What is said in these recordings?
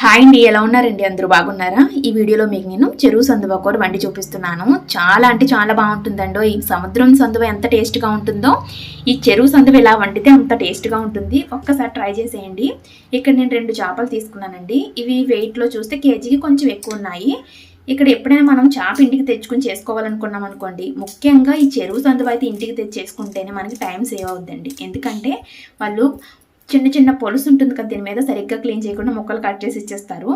Hi అండి ఎలా ఉన్నారండి? అందరూ బాగున్నారా? ఈ వీడియోలో మీకు నేను చెరువు సందువ కూర వండి చూపిస్తున్నాను. చాలా అంటే చాలా బాగుంటుందండో ఈ సముద్రం సందువ ఎంత టేస్ట్గా ఉంటుందో ఈ చెరువు సందువ ఎలా వండితే అంత టేస్ట్గా ఉంటుంది. ఒక్కసారి ట్రై చేసేయండి. ఇక్కడ నేను రెండు చేపలు తీసుకున్నానండి. ఇవి వెయిట్లో చూస్తే కేజీకి కొంచెం ఎక్కువ ఉన్నాయి. ఇక్కడ ఎప్పుడైనా మనం చేప ఇంటికి తెచ్చుకుని చేసుకోవాలనుకున్నాం అనుకోండి ముఖ్యంగా ఈ చెరువు సందువ అయితే ఇంటికి తెచ్చేసుకుంటేనే మనకి టైం సేవ్ అవుద్దండి. ఎందుకంటే వాళ్ళు చిన్న చిన్న పొలుసు ఉంటుంది కదా దీని మీద సరిగ్గా క్లీన్ చేయకుండా ముక్కలు కట్ చేసి ఇచ్చేస్తారు.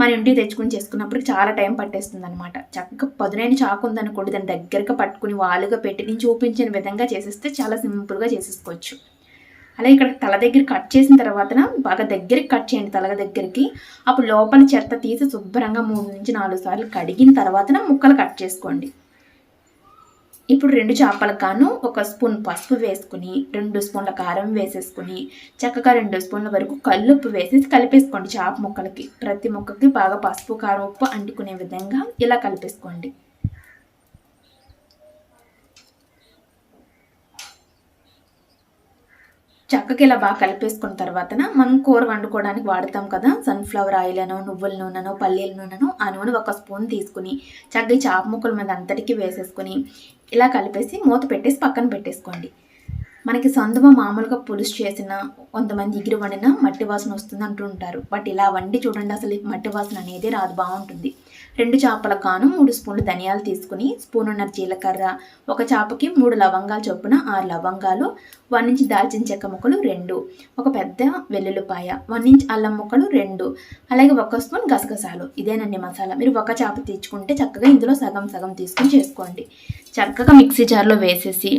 మన ఇంటికి తెచ్చుకుని చేసుకున్నప్పుడు చాలా టైం పట్టేస్తుంది అనమాట చక్కగా పదునైన చాకు ఉందనుకోండి దాన్ని దగ్గరగా పట్టుకుని వాలుగా పెట్టి నేను చూపించిన విధంగా చేసేస్తే చాలా సింపుల్గా చేసేసుకోవచ్చు. అలా ఇక్కడ తల దగ్గర కట్ చేసిన తర్వాత బాగా దగ్గరికి కట్ చేయండి తల దగ్గరికి. అప్పుడు లోపల చెత్త తీసి శుభ్రంగా మూడు నుంచి నాలుగు సార్లు కడిగిన తర్వాత ముక్కలు కట్ చేసుకోండి. ఇప్పుడు రెండు చేపలకు కాను ఒక స్పూన్ పసుపు వేసుకుని రెండు స్పూన్ల కారం వేసేసుకుని చక్కగా రెండు స్పూన్ల వరకు కల్లుప్పు వేసేసి కలిపేసుకోండి చేప ముక్కలకి. ప్రతి ముక్కకి బాగా పసుపు కారం ఉప్పు అంటుకునే విధంగా ఇలా కలిపేసుకోండి. చక్కకి ఇలా బాగా కలిపేసుకున్న తర్వాత మనం కూర వండుకోవడానికి వాడతాం కదా సన్ఫ్లవర్ ఆయిల్ అనో నువ్వుల నూనెనో పల్లీల నూనెనో ఆ నూనె ఒక స్పూన్ తీసుకుని చక్కగా చేప ముక్కల మీద అంతటికి వేసేసుకుని ఇలా కలిపేసి మూత పెట్టేసి పక్కన పెట్టేసుకోండి. మనకి సొంతగా మామూలుగా పులుసు చేసిన కొంతమంది ఎగిరి వండిన మట్టి వాసన వస్తుంది అంటూ ఉంటారు. బట్ ఇలా వండి చూడండి అసలు మట్టి వాసన అనేది రాదు బాగుంటుంది. రెండు చేపల గాను మూడు స్పూన్లు ధనియాలు తీసుకుని స్పూనున్నర జీలకర్ర ఒక చేపకి మూడు లవంగాలు చొప్పున ఆరు లవంగాలు వన్ ఇంచ్ దాల్చిన చెక్క ముక్కలు రెండు ఒక పెద్ద వెల్లుల్లిపాయ వన్ ఇంచ్ అల్లం ముక్కలు రెండు అలాగే ఒక స్పూన్ గసగసాలు. ఇదేనండి మసాలా. మీరు ఒక చేప తెచ్చుకుంటే చక్కగా ఇందులో సగం సగం తీసుకుని చేసుకోండి. చక్కగా మిక్సీ జార్లో వేసేసి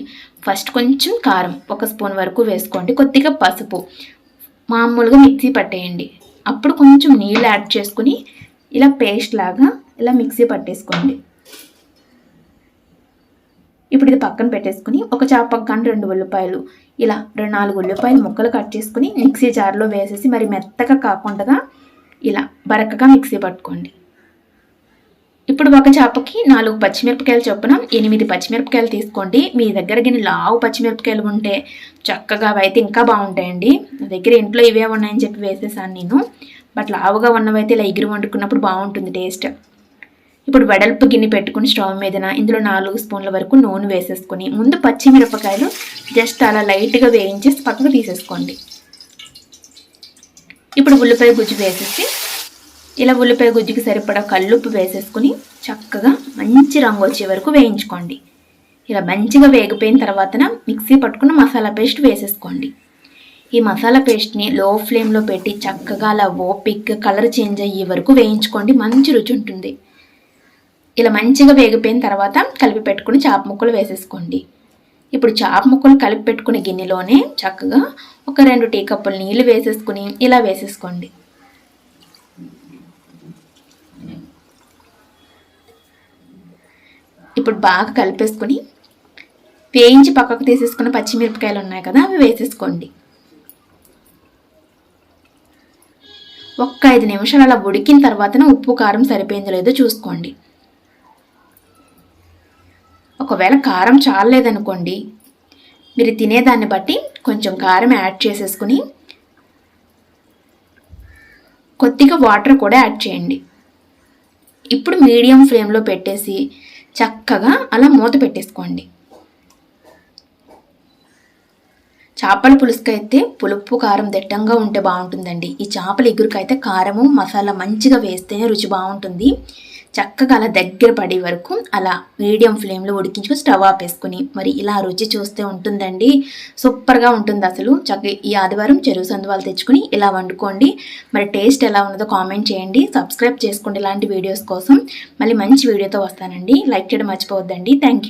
ఫస్ట్ కొంచెం కారం ఒక స్పూన్ వరకు వేసుకోండి. కొద్దిగా పసుపు. మామూలుగా మిక్సీ పట్టేయండి. అప్పుడు కొంచెం నీళ్ళు యాడ్ చేసుకుని ఇలా పేస్ట్ లాగా ఇలా మిక్సీ పట్టేసుకోండి. ఇప్పుడు ఇది పక్కన పెట్టేసుకుని ఒక చాపకు కానీ రెండు ఉల్లిపాయలు ఇలా రెండు నాలుగు ఉల్లిపాయలు ముక్కలు కట్ చేసుకుని మిక్సీ జార్లో వేసేసి మరి మెత్తగా కాకుండా ఇలా బరకగా మిక్సీ పట్టుకోండి. ఇప్పుడు ఒక చేపకి నాలుగు పచ్చిమిరపకాయలు చొప్పున ఎనిమిది పచ్చిమిరపకాయలు తీసుకోండి. మీ దగ్గర గిన్నె లావు పచ్చిమిరపకాయలు ఉంటే చక్కగా అయితే ఇంకా బాగుంటాయండి. నా దగ్గర ఇంట్లో ఇవే ఉన్నాయని చెప్పి వేసేసాను నేను. బట్ లావుగా ఉన్నవైతే ఇలా ఎగిరి వండుకున్నప్పుడు బాగుంటుంది టేస్ట్. ఇప్పుడు వెడల్పు గిన్నె పెట్టుకుని స్టవ్ మీదన ఇందులో నాలుగు స్పూన్ల వరకు నూనె వేసేసుకుని ముందు పచ్చిమిరపకాయలు జస్ట్ అలా లైట్గా వేయించేసి పక్కకు తీసేసుకోండి. ఇప్పుడు ఉల్లిపాయ గుజ్జు వేసేసి ఇలా ఉల్లిపాయ గుజ్జుకి సరిపడా కల్లుప్పు వేసేసుకుని చక్కగా మంచి రంగు వచ్చే వరకు వేయించుకోండి. ఇలా మంచిగా వేగిపోయిన తర్వాత మిక్సీ పట్టుకున్న మసాలా పేస్ట్ వేసేసుకోండి. ఈ మసాలా పేస్ట్ని లో ఫ్లేమ్లో పెట్టి చక్కగా అలా ఓపిక్ కలర్ చేంజ్ అయ్యే వరకు వేయించుకోండి. మంచి రుచి ఉంటుంది. ఇలా మంచిగా వేగిపోయిన తర్వాత కలిపి పెట్టుకుని చాప ముక్కలు వేసేసుకోండి. ఇప్పుడు చాప ముక్కలు కలిపి పెట్టుకునే గిన్నెలోనే చక్కగా ఒక రెండు టీ కప్పులు నీళ్ళు వేసేసుకుని ఇలా వేసేసుకోండి. ఇప్పుడు బాగా కలిపేసుకుని వేయించి పక్కకు తీసేసుకున్న పచ్చిమిరపకాయలు ఉన్నాయి కదా అవి వేసేసుకోండి. ఒక్క ఐదు నిమిషాలు అలా ఉడికిన తర్వాతనే ఉప్పు కారం సరిపోయిందో లేదో చూసుకోండి. ఒకవేళ కారం చాలలేదనుకోండి మీరు తినేదాన్ని బట్టి కొంచెం కారం యాడ్ చేసేసుకుని కొద్దిగా వాటర్ కూడా యాడ్ చేయండి. ఇప్పుడు మీడియం ఫ్లేమ్లో పెట్టేసి చక్కగా అలా మూత పెట్టేసుకోండి. చేపల పులుసుకైతే పులుపు కారం దిట్టంగా ఉంటే బాగుంటుందండి. ఈ చేపల ఎగురుకైతే కారము మసాలా మంచిగా వేస్తేనే రుచి బాగుంటుంది. చక్కగా అలా దగ్గర పడే వరకు అలా మీడియం ఫ్లేమ్లో ఉడికించుకుని స్టవ్ ఆపేసుకుని మరి ఇలా రుచి చూస్తే ఉంటుందండి. సూపర్గా ఉంటుంది అసలు. చక్కగా ఈ ఆదివారం చెరువు సందువాలు తెచ్చుకుని ఇలా వండుకోండి. మరి టేస్ట్ ఎలా ఉన్నదో కామెంట్ చేయండి. సబ్స్క్రైబ్ చేసుకోండి ఇలాంటి వీడియోస్ కోసం. మళ్ళీ మంచి వీడియోతో వస్తానండి. లైక్ చేయడం మర్చిపోవద్దండి. థ్యాంక్